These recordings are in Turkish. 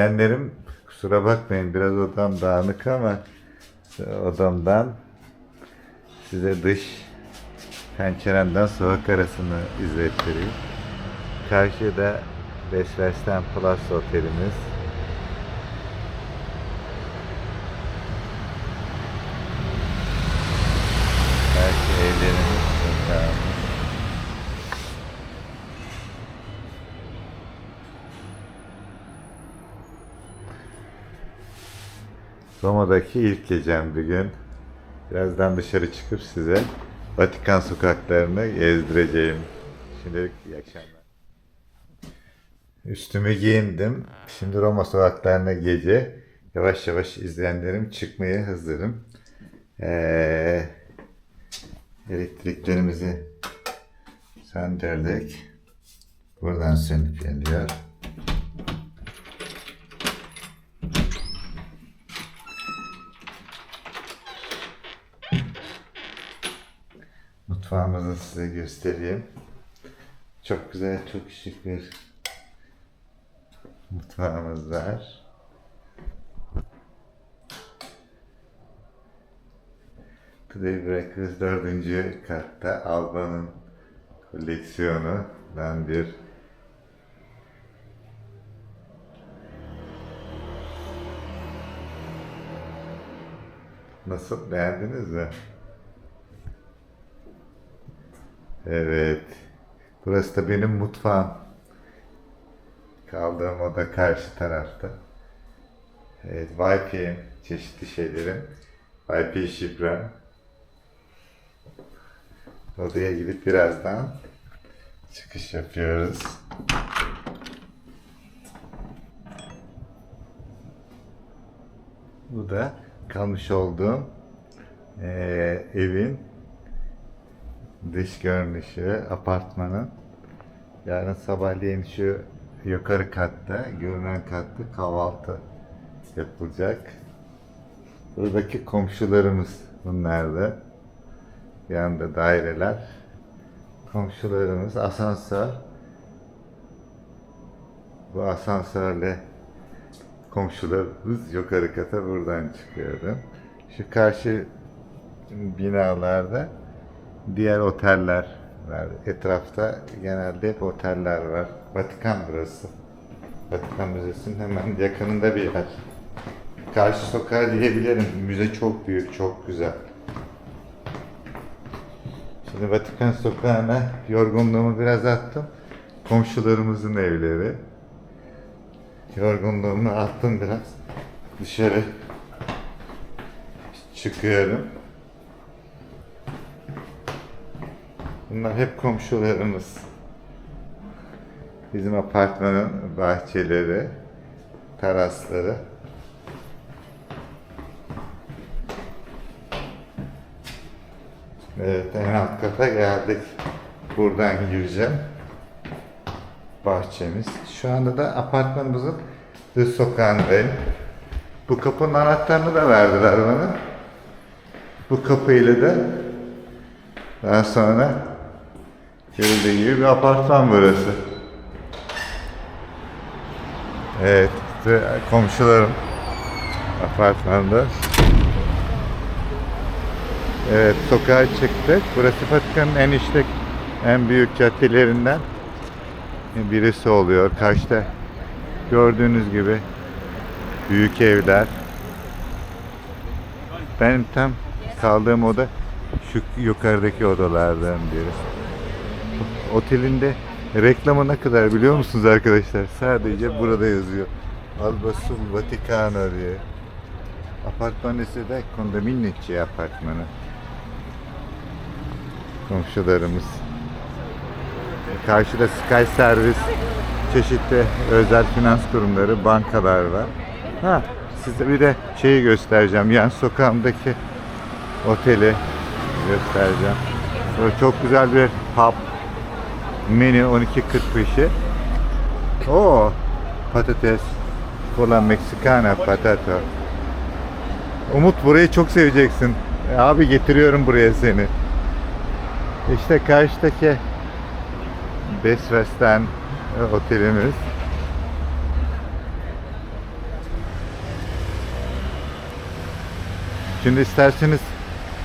izleyenlerim kusura bakmayın biraz odam dağınık ama odamdan size dış penceremden sokak arasını izlettireyim. Karşıda Best Western Plus otelimiz. Roma'daki ilk gecem bir gün. Birazdan dışarı çıkıp size Vatikan sokaklarını gezdireceğim. Şimdilik iyi akşamlar. Üstümü giyindim. Şimdi Roma sokaklarına gece yavaş yavaş izleyenlerim çıkmaya hazırım. Ee, elektriklerimizi söndürdük. Buradan sönüp geliyor. Mutfağımızı size göstereyim. Çok güzel, çok şık bir mutfağımız var. Today Breakfast dördüncü katta Alba'nın koleksiyonundan bir Nasıl beğendiniz mi? Evet. Burası da benim mutfağım. Kaldığım oda karşı tarafta. Evet, YP'm, çeşitli şeylerim. YP şifrem. Odaya gidip birazdan çıkış yapıyoruz. Bu da kalmış olduğum eee, evin dış görünüşü apartmanın. Yarın sabahleyin şu yukarı katta, görünen katta kahvaltı yapılacak. Buradaki komşularımız bunlar da. Yanında daireler. Komşularımız asansör. Bu asansörle komşularımız yukarı kata buradan çıkıyordu. Şu karşı binalarda diğer oteller var. Etrafta genelde hep oteller var. Vatikan burası. Vatikan Müzesi'nin hemen yakınında bir yer. Karşı sokağa diyebilirim. Müze çok büyük, çok güzel. Şimdi Vatikan sokağına yorgunluğumu biraz attım. Komşularımızın evleri. Yorgunluğumu attım biraz. Dışarı çıkıyorum. Bunlar hep komşularımız. Bizim apartmanın bahçeleri, terasları. Evet, en alt kata geldik. Buradan gireceğim. Bahçemiz. Şu anda da apartmanımızın dış sokağındayım. Bu kapının anahtarını da verdiler bana. Bu kapıyla da daha sonra görüldüğü gibi bir apartman burası. Evet, işte komşularım apartmanda. Evet, sokağa çıktık. Burası Vatikan'ın en işlek, en büyük caddelerinden birisi oluyor. Karşıda gördüğünüz gibi büyük evler. Benim tam kaldığım oda şu yukarıdaki odalardan biri. Otelin de reklamı ne kadar biliyor musunuz arkadaşlar? Sadece burada yazıyor. Alba sul Vaticano diye. Apartman ise de kondominnici apartmanı. Komşularımız. Karşıda Sky Servis, çeşitli özel finans kurumları, bankalar var. Ha, size bir de şeyi göstereceğim. Yan sokağımdaki oteli göstereceğim. Böyle çok güzel bir pub. Menü 12.45'i. Oo, patates falan Meksikana patata. Umut burayı çok seveceksin. E, abi getiriyorum buraya seni. İşte karşıdaki Best Western e, otelimiz. Şimdi isterseniz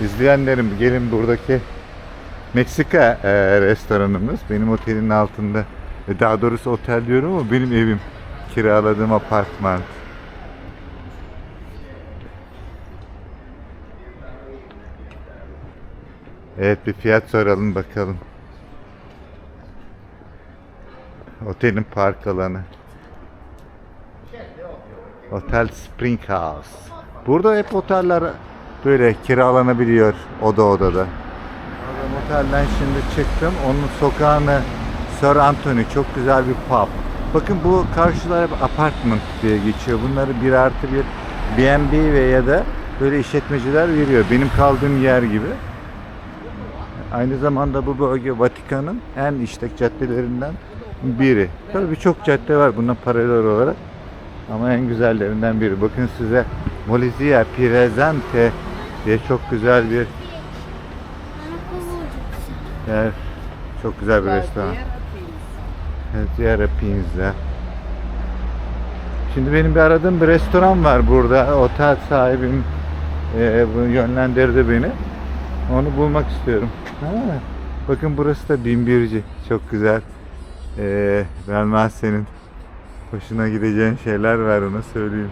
izleyenlerim gelin buradaki Meksika e, restoranımız benim otelin altında. E, Daha doğrusu otel diyorum ama benim evim. Kiraladığım apartman. Evet bir fiyat soralım bakalım. Otelin park alanı. Otel Spring House. Burada hep oteller böyle kiralanabiliyor oda odada. Otelden şimdi çıktım. Onun sokağını Sir Anthony çok güzel bir pub. Bakın bu karşılar hep apartment diye geçiyor. Bunları bir artı bir B&B ve ya da böyle işletmeciler veriyor. Benim kaldığım yer gibi. Aynı zamanda bu bölge Vatikan'ın en işlek caddelerinden biri. Tabii birçok cadde var buna paralel olarak. Ama en güzellerinden biri. Bakın size Molizia Piresente diye çok güzel bir yer. Çok güzel bir restoran. Ziyaret Pizza. Şimdi benim bir aradığım bir restoran var burada. Otel sahibim e, yönlendirdi beni. Onu bulmak istiyorum. Ha, bakın burası da Binbirci. Çok güzel. E, Belmaz senin hoşuna gideceğin şeyler var ona söyleyeyim.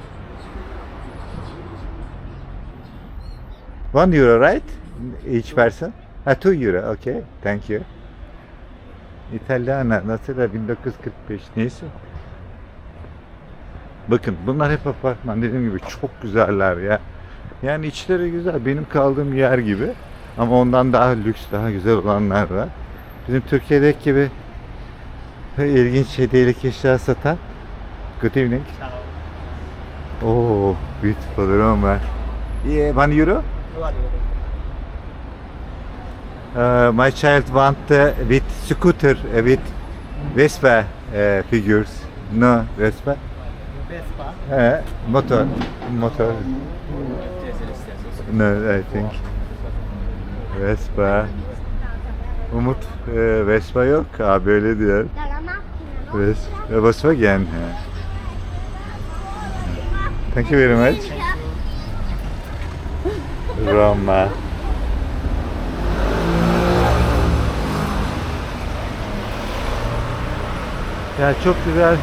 One euro right? Each person? Ha two euro. Okay. Thank you. İtalyana nasıl da 1945 neyse. Bakın bunlar hep apartman dediğim gibi çok güzeller ya. Yani içleri güzel benim kaldığım yer gibi. Ama ondan daha lüks daha güzel olanlar var. Bizim Türkiye'deki gibi ilginç hediyelik eşya satan. Good evening. Oh, beautiful room var. Yeah, one euro? Uh, my child want uh, with scooter uh, with Vespa uh, figures. No Vespa. Vespa. Uh, motor. Motor. No, I think. Vespa. Umut e, Vespa yok. Abi öyle diyor. Ves Volkswagen. he. Thank you very much. Roma. Ya çok güzel.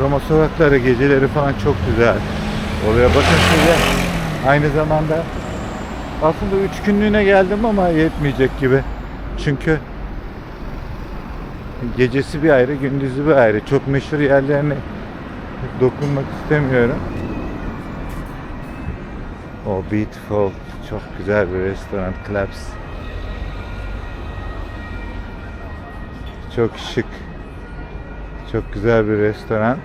Roma sokakları, geceleri falan çok güzel. Oluyor. Bakın size aynı zamanda aslında üç günlüğüne geldim ama yetmeyecek gibi. Çünkü gecesi bir ayrı, gündüzü bir ayrı. Çok meşhur yerlerine dokunmak istemiyorum. O beautiful, çok güzel bir restoran, Clubs. Çok şık, çok güzel bir restoran.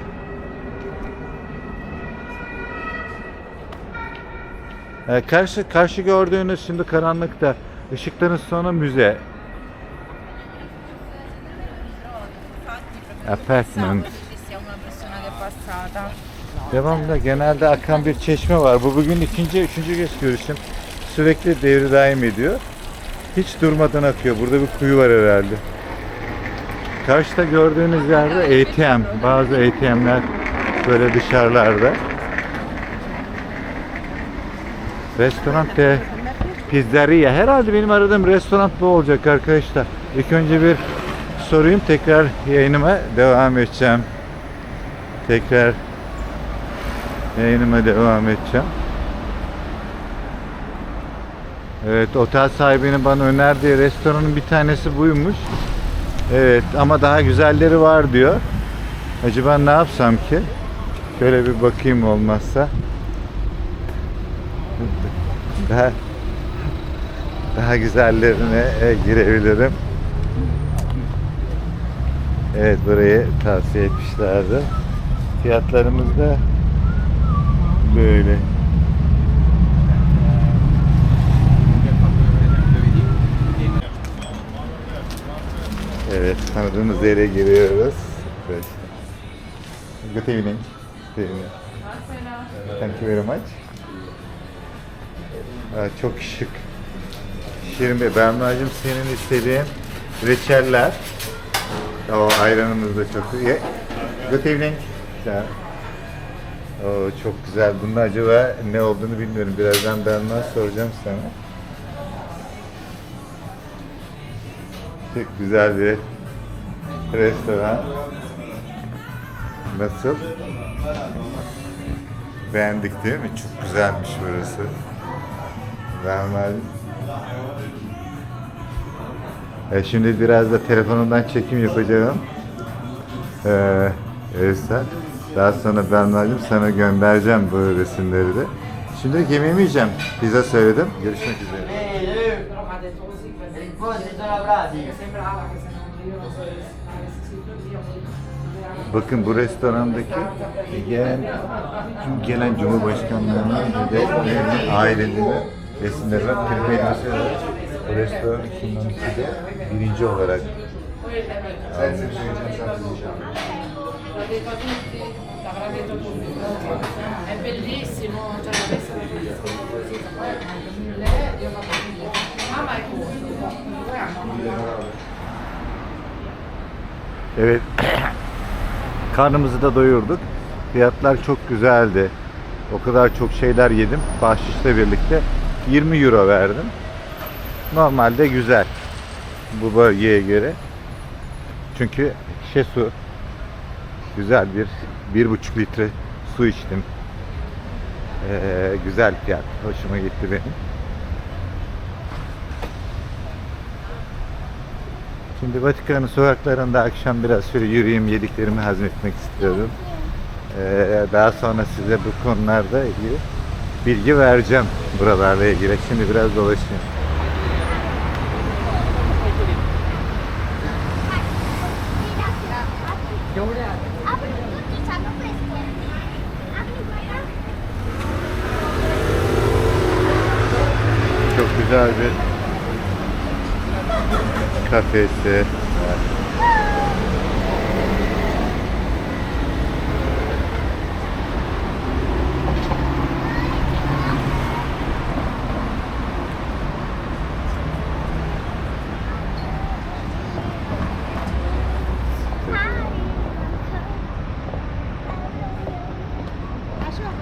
Ee, karşı karşı gördüğünüz şimdi karanlıkta ışıkların sonu müze. Apartment. Devamlı genelde akan bir çeşme var. Bu bugün ikinci, üçüncü kez görüşüm. Sürekli devri daim ediyor. Hiç durmadan akıyor. Burada bir kuyu var herhalde. Karşıda gördüğünüz yerde ATM. Bazı ATM'ler böyle dışarılarda. Restoran de pizzeria. Herhalde benim aradığım restoran bu olacak arkadaşlar. İlk önce bir sorayım tekrar yayınıma devam edeceğim. Tekrar yayınıma devam edeceğim. Evet otel sahibinin bana önerdiği restoranın bir tanesi buymuş. Evet ama daha güzelleri var diyor. Acaba ne yapsam ki? Şöyle bir bakayım olmazsa. Daha daha güzellerine e, girebilirim. Evet burayı tavsiye etmişlerdi. Fiyatlarımız da böyle. Evet tanıdığımız yere giriyoruz. Evet. Good evening. Good evening. Thank you very much. Çok şık. Şirin Bey, Berna'cığım senin istediğin reçeller. O ayranımız da çok iyi. Good evening. Sir. Oo, çok güzel. Bunun acaba ne olduğunu bilmiyorum. Birazdan ben ona soracağım sana. Çok güzel bir restoran. Nasıl? Beğendik değil mi? Çok güzelmiş burası. Rahmet. E şimdi biraz da telefonumdan çekim yapacağım. Ee. Daha sonra ben Nalim sana göndereceğim bu resimleri de. Şimdi yemeğimi yiyeceğim. Pizza söyledim. Görüşmek üzere. Bakın bu restorandaki gelen tüm gelen cumhurbaşkanlarının ve de ailelerinin resimleri var. Pembe elbise var. Bu restoran 2012'de birinci olarak almış. È bellissimo, cioè la messa è bellissima. Lei io ho fatto Evet. Karnımızı da doyurduk. Fiyatlar çok güzeldi. O kadar çok şeyler yedim. Bahşişle birlikte 20 euro verdim. Normalde güzel. Bu bölgeye göre. Çünkü şişe su. Güzel bir bir buçuk litre su içtim. Ee, güzel fiyat. Hoşuma gitti benim. Şimdi Vatikan'ın sokaklarında akşam biraz şöyle yürüyeyim, yediklerimi hazmetmek istiyorum. Ee, daha sonra size bu konularda ilgili bilgi vereceğim buralarla ilgili. Şimdi biraz dolaşayım. Çok güzel bir kafesi. var. Aşağı.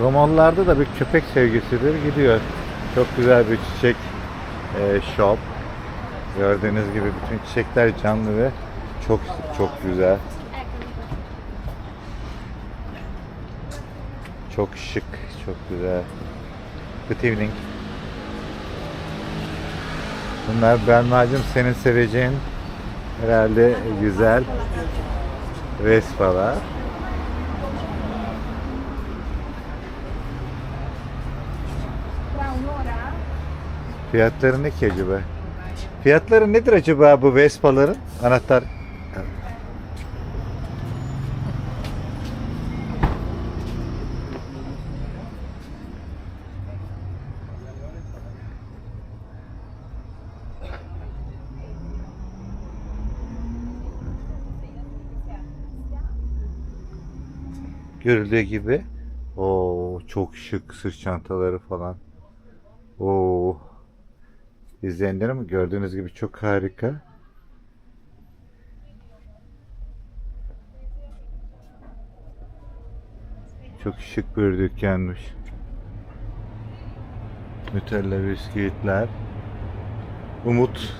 Romalılarda da bir köpek sevgisidir gidiyor. Çok güzel bir çiçek e, shop. Gördüğünüz gibi bütün çiçekler canlı ve çok çok güzel. Çok şık, çok güzel. Good evening. Bunlar Belmacığım senin seveceğin herhalde güzel Vespalar. Fiyatları ne ki acaba? Fiyatları nedir acaba bu Vespa'ların? Anahtar. Görüldüğü gibi. Oo çok şık sırt çantaları falan. Oo. İzleyenlerim gördüğünüz gibi çok harika. Çok şık bir dükkanmış. Nutella bisküvitler. Umut.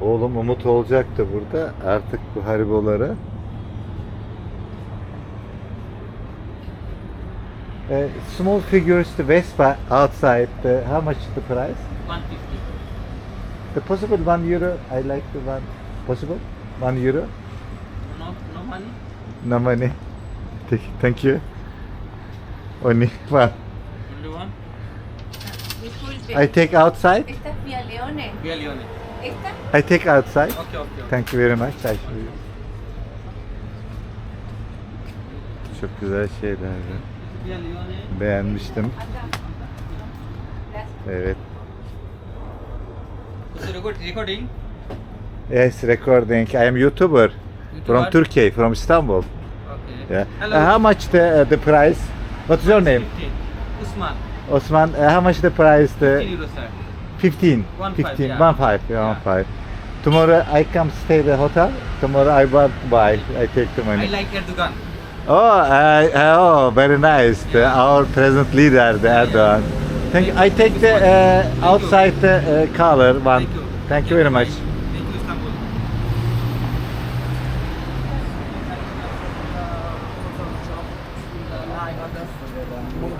Oğlum Umut olacaktı burada. Artık bu hariboları. Uh, small figures, the Vespa outside. The, how much the price? 150. The possible one euro. I like the one possible one euro. No, no money. No money. Thank, thank you. Only one. Only one. Disculpe, I take outside. esta es Via Leone. Via Leone. ¿Esta? I take outside. Okay, okay. okay. Thank you very much. I show you. Çok güzel şeyler. var. Via Leone. Beğenmiştim. Evet. Recording. Yes, recording. I am YouTuber from YouTuber? Turkey, from Istanbul. Okay. Yeah. Hello. Uh, how much the uh, the price? What's your name? 15. Usman. Osman. Uh, how much the price? 15 The euro, sir. 15. One 15. five, yeah. One five. Yeah, one five. Tomorrow I come stay the hotel. Tomorrow I want buy. I take the money. I like Erdogan. Oh, uh, oh, very nice. The, our present leader, the Erdogan. Thank you. I take the uh, outside the uh, color one. Thank you. Thank you very much. Thank you, Istanbul.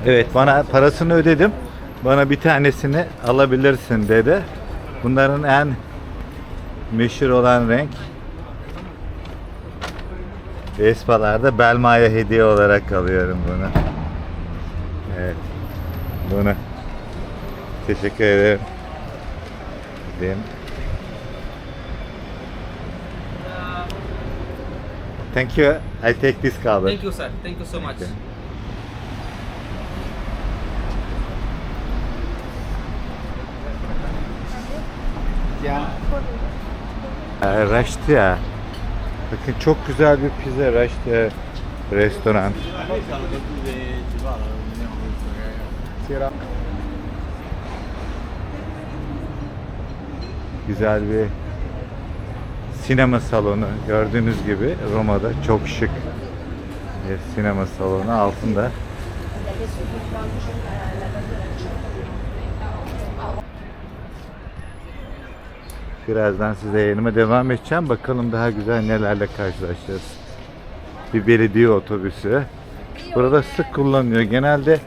Evet, bana parasını ödedim. Bana bir tanesini alabilirsin dedi. Bunların en meşhur olan renk. Vespalarda Belma'ya hediye olarak alıyorum bunu. Evet. Bunu. Teşekkür ederim. Gideyim. Thank you. I take this color. Thank you, sir. Thank you so much. Okay. Ee, Raştiya. Bakın çok güzel bir pizza Raştiya restoran. Güzel bir sinema salonu gördüğünüz gibi Roma'da çok şık bir sinema salonu altında. Birazdan size yayınıma devam edeceğim. Bakalım daha güzel nelerle karşılaşacağız. Bir belediye otobüsü. Burada sık kullanılıyor. Genelde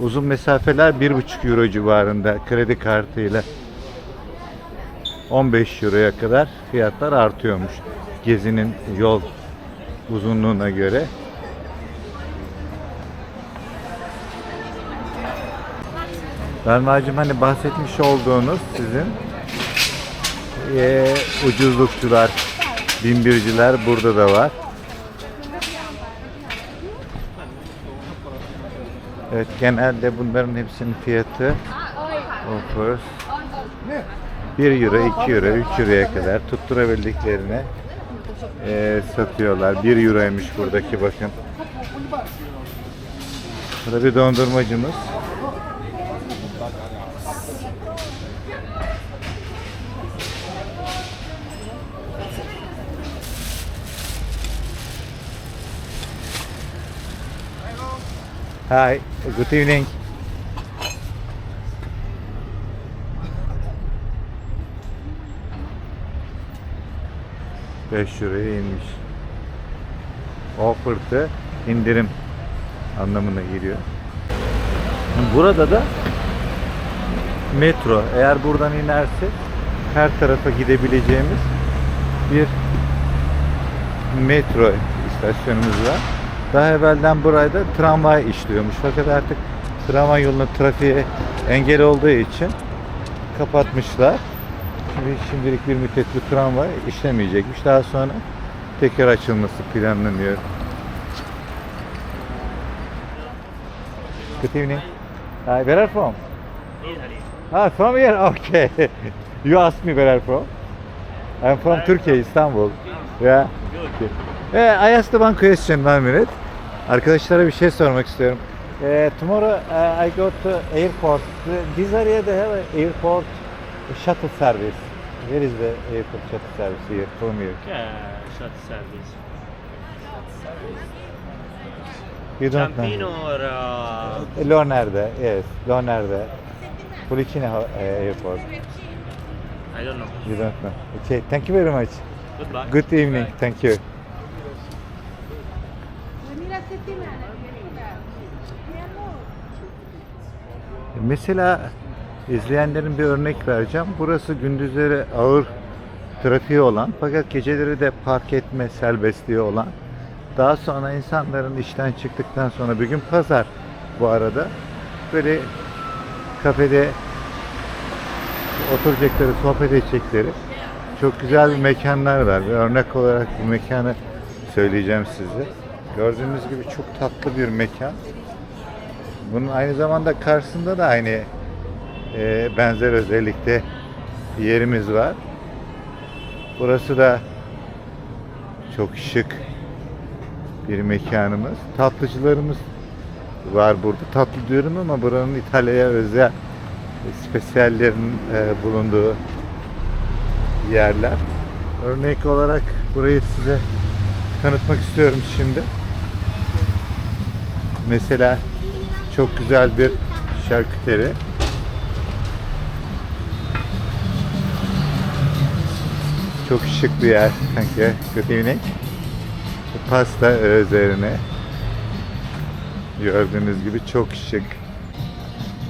uzun mesafeler 1,5 euro civarında kredi kartıyla 15 euroya kadar fiyatlar artıyormuş. Gezinin yol uzunluğuna göre. Belmacığım hani bahsetmiş olduğunuz sizin eee, ucuzlukçular, binbirciler burada da var. Evet genelde bunların hepsinin fiyatı offers 1 euro, 2 euro, 3 euroya kadar tutturabildiklerine eee, satıyorlar. 1 euroymuş buradaki bakın. Burada bir dondurmacımız. Hi, good evening. Beş liraya inmiş. Offer'da indirim anlamına geliyor. Burada da metro. Eğer buradan inersek her tarafa gidebileceğimiz bir metro istasyonumuz var. Daha evvelden burada tramvay işliyormuş. Fakat artık tramvay yoluna trafiğe engel olduğu için kapatmışlar. Şimdi şimdilik bir müddet bu tramvay işlemeyecekmiş. Daha sonra tekrar açılması planlanıyor. Good evening. Hi, where are from? Ah, from here? Okay. you asked me where you from? I'm from Turkey, Istanbul. Yeah. Okay. Eh, I asked one question, one minute. Arkadaşlara bir şey sormak istiyorum. Eh, tomorrow eh, I go to airport. This area they have a airport shuttle service. Where is the airport shuttle service here from here? Yeah, shuttle service. You don't know. Campino or uh, Loner'de, yes, Loner'de. Pulicina ho- eh, airport. I don't know. You don't know. Okay, thank you very much. Goodbye. Good evening. Thank you. Mesela izleyenlerin bir örnek vereceğim. Burası gündüzleri ağır trafiği olan fakat geceleri de park etme serbestliği olan daha sonra insanların işten çıktıktan sonra bir gün pazar bu arada böyle kafede oturacakları, sohbet edecekleri çok güzel bir mekanlar var. Bir örnek olarak bu mekanı söyleyeceğim size. Gördüğünüz gibi çok tatlı bir mekan. Bunun aynı zamanda karşısında da aynı e, benzer özellikte yerimiz var. Burası da çok şık bir mekanımız. Tatlıcılarımız var burada. Tatlı diyorum ama buranın İtalya'ya özel spesiyallerin e, bulunduğu yerler. Örnek olarak burayı size tanıtmak istiyorum şimdi. Mesela çok güzel bir şarküteri. Çok şık bir yer sanki. Good evening. Pasta üzerine. Gördüğünüz gibi çok şık.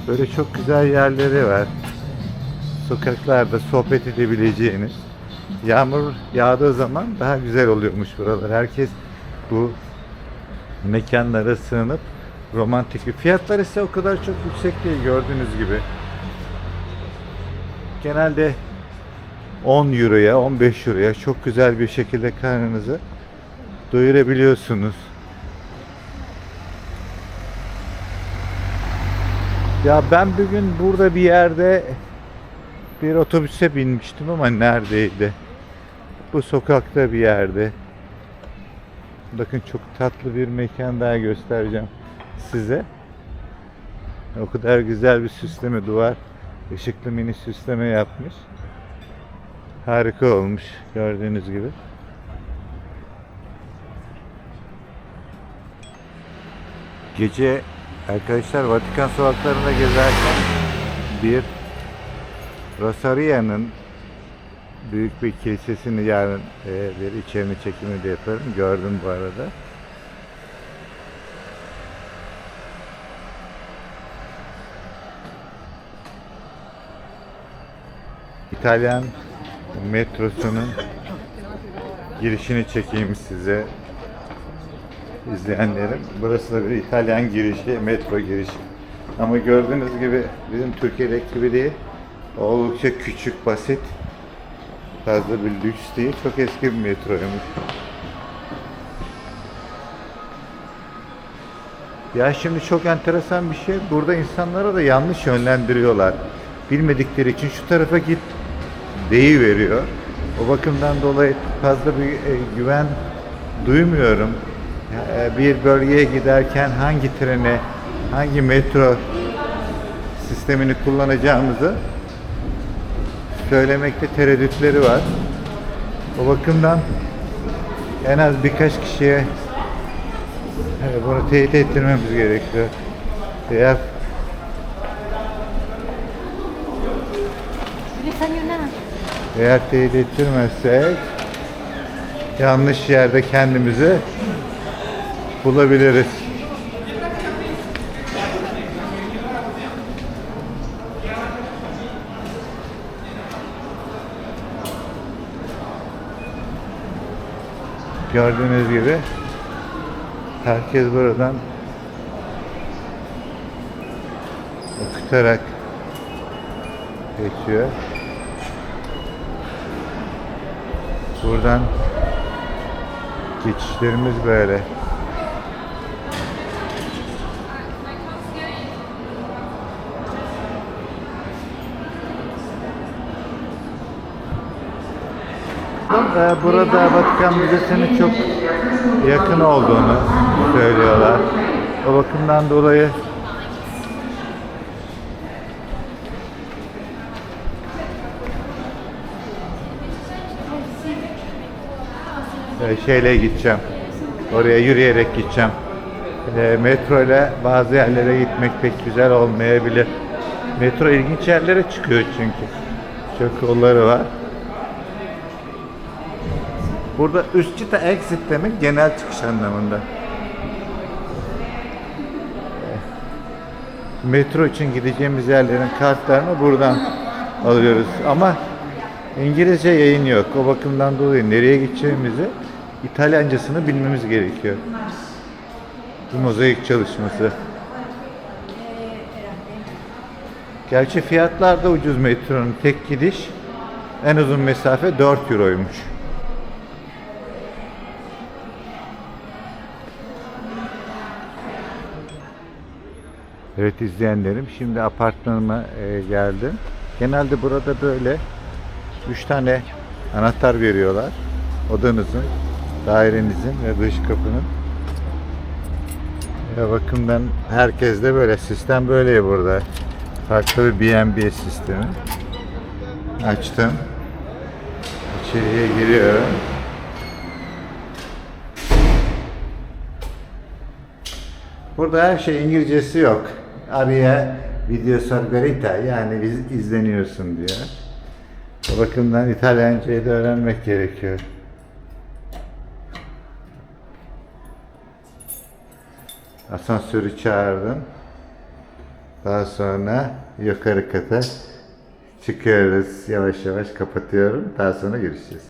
Böyle çok güzel yerleri var. Sokaklarda sohbet edebileceğiniz. Yağmur yağdığı zaman daha güzel oluyormuş buralar. Herkes bu mekanlara sığınıp romantik bir fiyatlar ise o kadar çok yüksek değil gördüğünüz gibi. Genelde 10 euroya 15 euroya çok güzel bir şekilde karnınızı doyurabiliyorsunuz. Ya ben bugün burada bir yerde bir otobüse binmiştim ama neredeydi? Bu sokakta bir yerde. Bakın çok tatlı bir mekan daha göstereceğim size. O kadar güzel bir süsleme duvar. ışıklı mini süsleme yapmış. Harika olmuş gördüğünüz gibi. Gece arkadaşlar Vatikan sokaklarında gezerken bir Rosaria'nın büyük bir kilisesini yarın e, bir içerini çekimi de yaparım. Gördüm bu arada. İtalyan metrosunun girişini çekeyim size izleyenlerim. Burası da bir İtalyan girişi, metro girişi. Ama gördüğünüz gibi bizim Türkiye'deki gibi değil. Oldukça küçük, basit. Fazla bir lüks değil. Çok eski bir metroymuş. Ya şimdi çok enteresan bir şey. Burada insanlara da yanlış yönlendiriyorlar. Bilmedikleri için şu tarafa git veriyor. O bakımdan dolayı fazla bir e, güven duymuyorum. E, bir bölgeye giderken hangi treni, hangi metro sistemini kullanacağımızı söylemekte tereddütleri var. O bakımdan en az birkaç kişiye e, bunu teyit ettirmemiz gerekiyor. Eğer eğer teyit ettirmezsek yanlış yerde kendimizi bulabiliriz. Gördüğünüz gibi herkes buradan okutarak geçiyor. Buradan geçişlerimiz böyle. Burada Vatikan Müzesi'nin çok yakın olduğunu söylüyorlar. O bakımdan dolayı e, şeyle gideceğim. Oraya yürüyerek gideceğim. E, metro ile bazı yerlere gitmek pek güzel olmayabilir. Metro ilginç yerlere çıkıyor çünkü. Çok yolları var. Burada Üsküdar exit demek genel çıkış anlamında. Metro için gideceğimiz yerlerin kartlarını buradan alıyoruz. Ama İngilizce yayın yok. O bakımdan dolayı nereye gideceğimizi İtalyancasını bilmemiz gerekiyor. Bu mozaik çalışması. Gerçi fiyatlar da ucuz metronun tek gidiş en uzun mesafe 4 euroymuş. Evet izleyenlerim şimdi apartmanıma e, geldim. Genelde burada böyle 3 tane anahtar veriyorlar. Odanızın, dairenizin ve dış kapının. Ve bakımdan herkes de böyle. Sistem böyle burada. Farklı bir B&B sistemi. Açtım. İçeriye giriyorum. Burada her şey İngilizcesi yok. Araya video sorgarita yani iz, izleniyorsun diyor. O bakımdan İtalyancayı da öğrenmek gerekiyor. Asansörü çağırdım. Daha sonra yukarı kata çıkıyoruz. Yavaş yavaş kapatıyorum. Daha sonra görüşeceğiz.